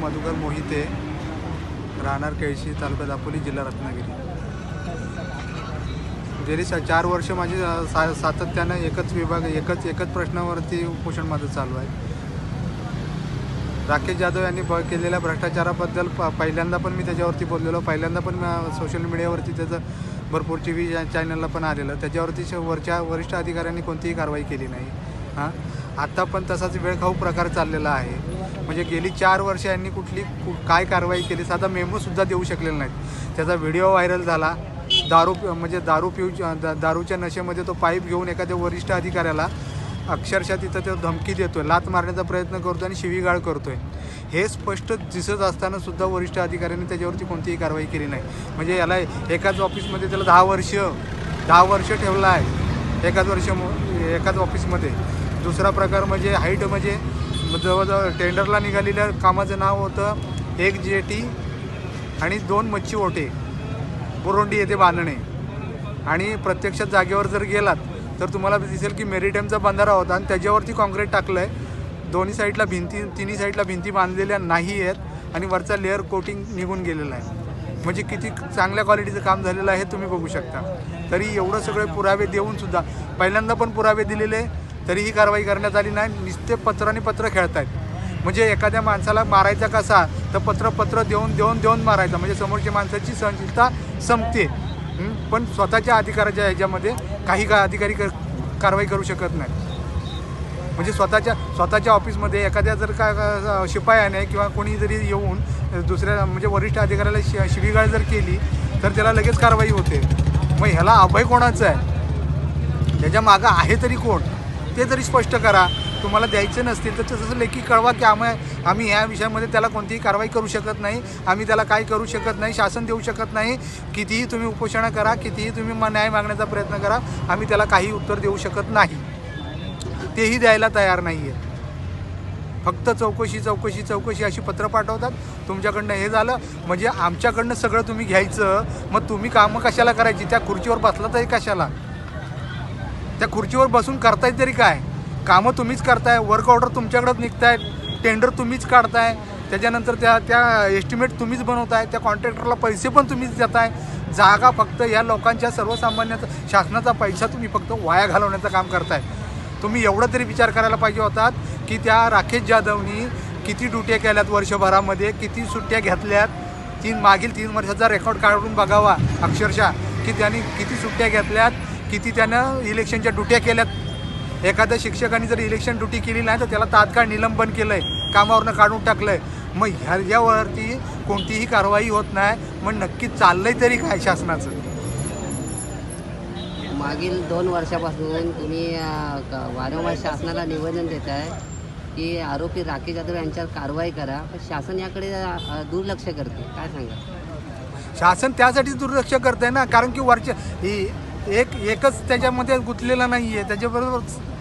मोते राहणार केळशी तालुका दापोली जिल्हा रत्नागिरी. गेली सा चार वर्ष माझी सा सातत्यानं एकच विभाग एकच एकच प्रश्नावरती उपोषण माझं चालू आहे. राकेश जाधव यांनी ब केलेल्या भ्रष्टाचाराबद्दल प पहिल्यांदा पण मी त्याच्यावरती बोललेलो. पहिल्यांदा पण सोशल मीडियावरती त्याचं भरपूर टी व्ही चॅनलला पण आलेलं. त्याच्यावरती श- वरच्या वरिष्ठ अधिकाऱ्यांनी कोणतीही कारवाई केली नाही. हां? आत्ता पण तसाच वेळखाऊ प्रकार चाललेला आहे. म्हणजे गेली चार वर्ष यांनी कुठली कु- काय कारवाई केली साधा मेमोसुद्धा देऊ शकलेला नाहीत. त्याचा व्हिडिओ व्हायरल झाला. दारू पि- म्हणजे दारू पिऊ दा- दारूच्या नशेमध्ये तो पाईप घेऊन एखाद्या वरिष्ठ अधिकाऱ्याला अक्षरशः तिथं तो धमकी देतोय लात मारण्याचा प्रयत्न करतोय आणि शिवीगाळ करतोय. हे स्पष्ट दिसत असताना सुद्धा वरिष्ठ अधिकाऱ्यांनी त्याच्यावरती कोणतीही कारवाई केली नाही. म्हणजे याला एकाच ऑफिसमध्ये त्याला दहा वर्ष दहा वर्ष ठेवलं आहे. एकाच वर्ष एकाच ऑफिसमध्ये दुसरा प्रकार म्हणजे हाईट म्हणजे जवळजवळ टेंडरला निघालेल्या कामाचं नाव होतं एक जेटी आणि दोन मच्छी ओटे. बुरोंडी येथे बांधणे. आणि प्रत्यक्षात जागेवर जर गेलात तर तुम्हाला दिसेल की मेरिटाईमचा बंधारा होता आणि त्याच्यावरती काँक्रीट टाकलं आहे दोन्ही साईडला भिंती तिन्ही साईडला भिंती बांधलेल्या नाही आहेत आणि वरचा लेअर कोटिंग निघून गेलेला आहे. म्हणजे किती चांगल्या क्वालिटीचं काम झालेलं आहे तुम्ही बघू शकता. तरी एवढं सगळे पुरावे देऊन सुद्धा पहिल्यांदा पण पुरावे दिलेले तरीही कारवाई करण्यात आली नाही. नुसते पत्राने पत्र खेळतायत. म्हणजे एखाद्या माणसाला मारायचा कसा तर पत्र पत्र देऊन देऊन देऊन मारायचा. म्हणजे समोरच्या माणसाची सहनशीलता संपते. पण स्वतःच्या अधिकाराच्या ह्याच्यामध्ये काही का अधिकारी कर कारवाई करू शकत नाही म्हणजे स्वतःच्या स्वतःच्या ऑफिसमध्ये एखाद्या जर का शिपायाने किंवा कोणी जरी येऊन दुसऱ्या म्हणजे वरिष्ठ अधिकाऱ्याला शि शिवीगाळ जर केली तर त्याला लगेच कारवाई होते. मग ह्याला अभय कोणाचं आहे? त्याच्या मागं आहे तरी कोण? ते जरी स्पष्ट करा तुम्हाला द्यायचे नसतील तर तसं लेखी कळवा की आम्ही आम्ही ह्या विषयामध्ये त्याला कोणतीही कारवाई करू शकत नाही. आम्ही त्याला काय करू शकत नाही शासन देऊ शकत नाही. कितीही तुम्ही उपोषणं करा कितीही तुम्ही न्याय मागण्याचा प्रयत्न करा आम्ही त्याला काही उत्तर देऊ शकत नाही. तेही द्यायला तयार नाही आहे फक्त चौकशी चौकशी चौकशी अशी पत्र पाठवतात. तुमच्याकडनं हे झालं. म्हणजे आमच्याकडनं सगळं तुम्ही घ्यायचं. मग तुम्ही कामं कशाला करायची? त्या खुर्चीवर बसला तरी कशाला? त्या खुर्चीवर बसून करताय तरी काय? कामं तुम्हीच करताय वर्क ऑर्डर तुमच्याकडंच निघतायत टेंडर तुम्हीच काढताय त्याच्यानंतर त्या त्या एस्टिमेट तुम्हीच बनवताय त्या कॉन्ट्रॅक्टरला पैसे पण तुम्हीच देताय. जागा फक्त या लोकांच्या सर्वसामान्याचा शासनाचा पैसा तुम्ही फक्त वाया घालवण्याचं काम करताय. तुम्ही एवढं तरी विचार करायला पाहिजे होतात की त्या राकेश जाधवनी किती ड्युट्या केल्यात वर्षभरामध्ये किती सुट्ट्या घेतल्यात. तीन मागील तीन वर्षाचा रेकॉर्ड काढून बघावा अक्षरशः की त्यांनी किती सुट्ट्या घेतल्यात. किती त्यानं इलेक्शनच्या ड्युट्या केल्यात? एखाद्या शिक्षकाने जर इलेक्शन ड्युटी केली नाही तर त्याला तात्काळ निलंबन केलं आहे कामावरनं काढून टाकलं आहे मग ह्याच्यावरती कोणतीही कारवाई होत नाही मग नक्की चाललंय तरी काय शासनाचं? मागील दोन वर्षापासून तुम्ही वारंवार शासनाला निवेदन देत आहे की आरोपी राकेश जाधव यांच्यावर कारवाई करा पण शासन याकडे दुर्लक्ष करते. काय सांगा शासन त्यासाठीच दुर्लक्ष करत आहे ना कारण की वरच्या ही एक एकच त्याच्यामध्ये गुंतलेला नाही आहे त्याच्याबरोबर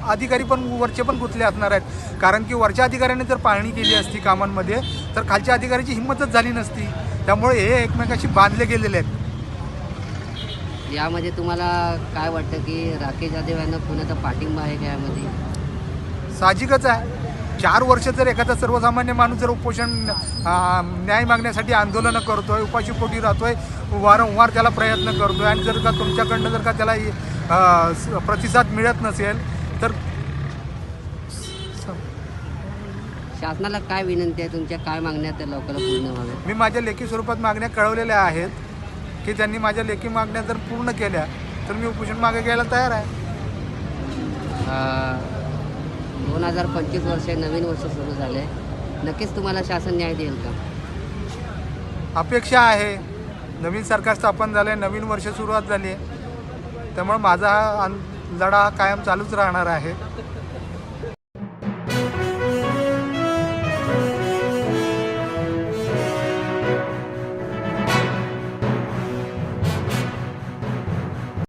अधिकारी पण वरचे पण गुंतले असणार आहेत. कारण की वरच्या अधिकाऱ्याने जर पाहणी केली असती कामांमध्ये तर खालच्या अधिकाऱ्याची हिंमतच झाली नसती. त्यामुळे हे एकमेकाशी बांधले गेलेले आहेत. यामध्ये तुम्हाला काय वाटतं की राकेश जाधव यांना कुणाचा पाठिंबा आहे का यामध्ये? साहजिकच आहे. चार वर्ष जर एखादा सर्वसामान्य माणूस जर उपोषण न्याय मागण्यासाठी आंदोलनं करतोय उपाशीपोटी राहतोय वारंवार त्याला प्रयत्न करतोय आणि जर का तुमच्याकडनं जर का त्याला प्रतिसाद मिळत नसेल तर शासनाला काय विनंती आहे? तुमच्या काय मागण्या त्या लवकर पूर्ण व्हाव्या मी माझ्या लेखी स्वरूपात मागण्या कळवलेल्या आहेत की त्यांनी माझ्या लेखी मागण्या जर पूर्ण केल्या तर मी उपोषण मागे घ्यायला तयार आहे. दोन हजार पंचवीस वर्ष नवीन वर्ष सुरू झाले. नक्कीच तुम्हाला शासन न्याय देईल का? अपेक्षा आहे. नवीन सरकार स्थापन झालं आहे नवीन वर्ष सुरुवात झाली. आहे त्यामुळे माझा हा लढा कायम चालूच राहणार आहे.